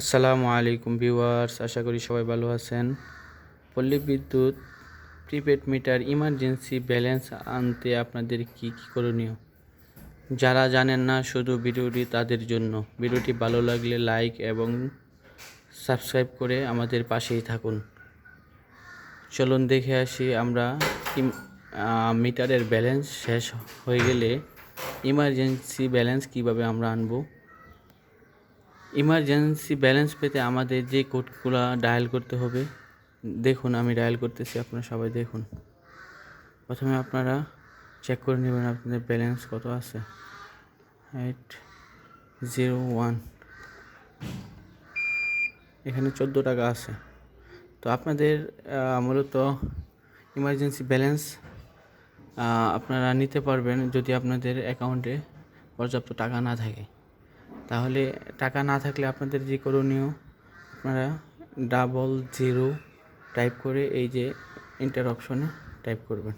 আসসালামু আলাইকুম ভিউয়ার্স, আশা করি সবাই ভালো আছেন। পল্লী বিদ্যুৎ প্রিপেড মিটার ইমার্জেন্সি ব্যালেন্স আনতে আপনাদের কি কি করণীয়? যারা জানেন না শুধু ভিডিওটি তাদের জন্য। ভিডিওটি ভালো লাগলে লাইক এবং সাবস্ক্রাইব করে আমাদের পাশেই থাকুন। চলুন দেখে আসি আমরা মিটারের ব্যালেন্স শেষ হয়ে গেলে ইমার্জেন্সি ব্যালেন্স কীভাবে আমরা আনব। ইমার্জেন্সি ব্যালেন্স পেতে আমাদের যে কোডগুলো ডায়াল করতে হবে, দেখুন আমি ডায়াল করতেছি, আপনারা সবাই দেখুন। প্রথমে আপনারা চেক করে নেবেন আপনাদের ব্যালেন্স কত আছে। এইট জিরো ওয়ান এখানে চোদ্দ টাকা আছে। তো আপনাদের মূলত ইমার্জেন্সি ব্যালেন্স আপনারা নিতে পারবেন যদি আপনাদের অ্যাকাউন্টে পর্যাপ্ত টাকা না থাকে। তাহলে টাকা না থাকলে আপনাদের যে করণীয়, আপনারা ডাবল জিরো টাইপ করে এই যে ইন্টার অপশনে টাইপ করবেন।